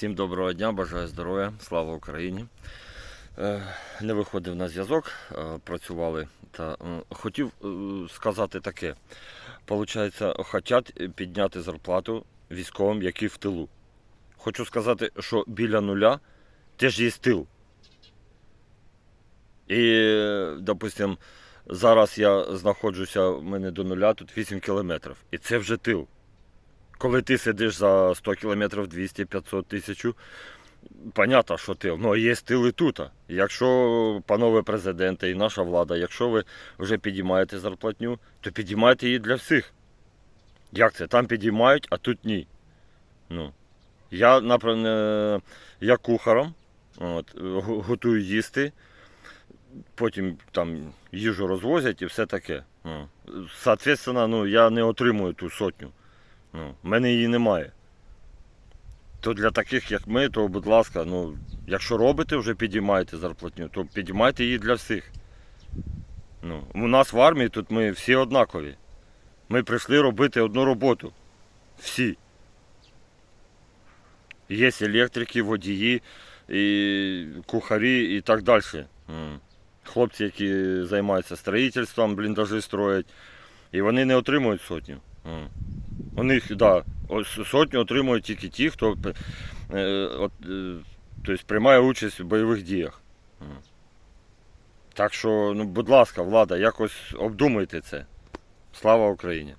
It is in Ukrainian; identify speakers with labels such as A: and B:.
A: Всім доброго дня, бажаю здоров'я, слава Україні. Е, Не виходив на зв'язок, е, працювали. Та хотів е, сказати таке. Получається, хочуть підняти зарплату військовим, які в тилу. Хочу сказати, що біля нуля теж є тил. І, е, допустим, зараз я знаходжуся, в мене до нуля тут 8 кілометрів. І це вже тил. Коли ти сидиш за 100 кілометрів, 200, 500, 1000, понятно, що тил. Ну, є тил тут. Якщо, панове президенти і наша влада, якщо ви вже підіймаєте зарплатню, то підіймайте її для всіх. Як це? Там підіймають, а тут ні. Ну. Я, наприклад, я кухаром, от, готую їсти, потім там їжу розвозять і все таке. Ну. Соответственно, ну, я не отримую ту сотню. Ну, в мене її немає. То для таких, як ми, то, будь ласка, ну, якщо робите, вже підіймаєте зарплатню, то підіймайте її для всіх. Ну, у нас в армії тут ми всі однакові. Ми прийшли робити одну роботу. Всі. Є електрики, водії, і кухарі і так далі. Хлопці, які займаються строїтельством, бліндажі строять. І вони не отримують сотню. У них, да, сотню отримують тільки ті, хто е, от, е, тобто, приймає участь в бойових діях. Так що, ну, будь ласка, влада, якось обдумайте це. Слава Україні!